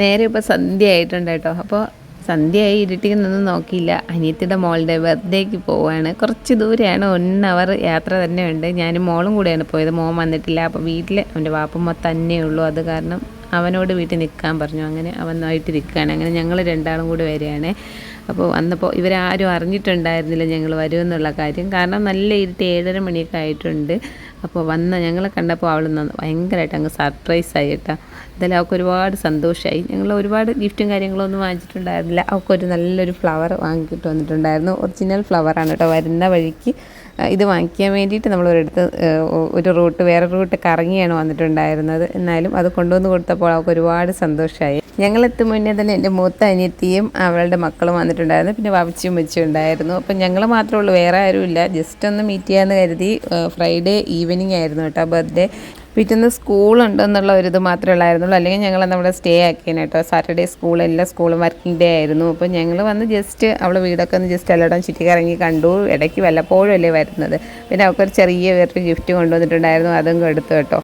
നേരെ ഇപ്പോൾ സന്ധ്യ ആയിട്ടുണ്ട് കേട്ടോ അപ്പോൾ സന്ധ്യയായി ഇരുട്ടിക്കുന്നൊന്നും നോക്കിയില്ല. അനിയത്തിയുടെ മോളുടെ ബർത്ത്ഡേക്ക് പോവാണ്. കുറച്ച് ദൂരെയാണ്. വൺ അവർ യാത്ര തന്നെ ഉണ്ട്. ഞാനും മോളും കൂടെയാണ് പോയത്. മോൻ വന്നിട്ടില്ല. അപ്പോൾ വീട്ടിൽ അവന്റെ വാപ്പമ്മ തന്നെ ഉള്ളൂ. അത് കാരണം അവനോട് വീട്ടിൽ നിൽക്കാൻ പറഞ്ഞു. അങ്ങനെ അവനായിട്ട് നിൽക്കുകയാണ് അങ്ങനെ ഞങ്ങൾ രണ്ടാളും കൂടി വരികയാണ്. അപ്പോൾ വന്നപ്പോൾ ഇവരാരും അറിഞ്ഞിട്ടുണ്ടായിരുന്നില്ല ഞങ്ങൾ വരുമെന്നുള്ള കാര്യം. കാരണം നല്ല ഇരുട്ട് ഏഴര മണിയൊക്കെ ആയിട്ടുണ്ട്. അപ്പോൾ വന്ന ഞങ്ങളെ കണ്ടപ്പോൾ അവൾ ഭയങ്കരമായിട്ട് അങ്ങ് സർപ്രൈസ് ആയി കേട്ടോ. എന്തായാലും അവൾക്ക് ഒരുപാട് സന്തോഷമായി ഞങ്ങൾ ഒരുപാട് ഗിഫ്റ്റും കാര്യങ്ങളൊന്നും വാങ്ങിച്ചിട്ടുണ്ടായിരുന്നില്ല. അവൾക്കൊരു നല്ലൊരു ഫ്ലവർ വാങ്ങിക്കിട്ട് വന്നിട്ടുണ്ടായിരുന്നു. ഒറിജിനൽ ഫ്ലവറാണ് കേട്ടോ. വരുന്ന വഴിക്ക് ഇത് വാങ്ങിക്കാൻ വേണ്ടിയിട്ട് നമ്മൾ ഒരിടത്ത് ഒരു റൂട്ട് വേറെ റൂട്ട് കറങ്ങിയാണ് വന്നിട്ടുണ്ടായിരുന്നത്. എന്നാലും അത് കൊണ്ടുവന്ന് കൊടുത്തപ്പോൾ അവൾക്ക് ഒരുപാട് സന്തോഷമായി ഞങ്ങൾ എത്തും മുന്നേ തന്നെ എന്റെ മൂത്ത അനിയത്തിയും അവളുടെ മക്കളും വന്നിട്ടുണ്ടായിരുന്നു. പിന്നെ വവിച്ചും വെച്ചും ഉണ്ടായിരുന്നു. അപ്പം ഞങ്ങൾ മാത്രമേ ഉള്ളൂ. വേറെ ആരുമില്ല ജസ്റ്റ് ഒന്ന് മീറ്റ് ചെയ്യാമെന്ന് കരുതി ഫ്രൈഡേ ഈവനിങ് ആയിരുന്നു കേട്ടോ ബർത്ത്ഡേ പിറ്റേന്ന് സ്കൂളുണ്ടെന്നുള്ള ഒരു ഇത് മാത്രമേ ഉള്ളായിരുന്നുള്ളൂ. അല്ലെങ്കിൽ ഞങ്ങൾ നമ്മുടെ സ്റ്റേ ആക്കിയാണ് കേട്ടോ. സാറ്റർഡേ സ്കൂൾ എല്ലാ സ്കൂളും വർക്കിംഗ് ഡേ ആയിരുന്നു. അപ്പോൾ ഞങ്ങൾ വന്ന് ജസ്റ്റ് അവളെ വീടൊക്കെ ഒന്ന് ജസ്റ്റ് എല്ലായിടം ചുറ്റി കറങ്ങി കണ്ടു. ഇടയ്ക്ക് വല്ലപ്പോഴും അല്ലേ വരുന്നത്. പിന്നെ അവൾക്കൊരു ചെറിയ വേറൊരു ഗിഫ്റ്റ് കൊണ്ടുവന്നിട്ടുണ്ടായിരുന്നു. അതും എടുത്തു കേട്ടോ.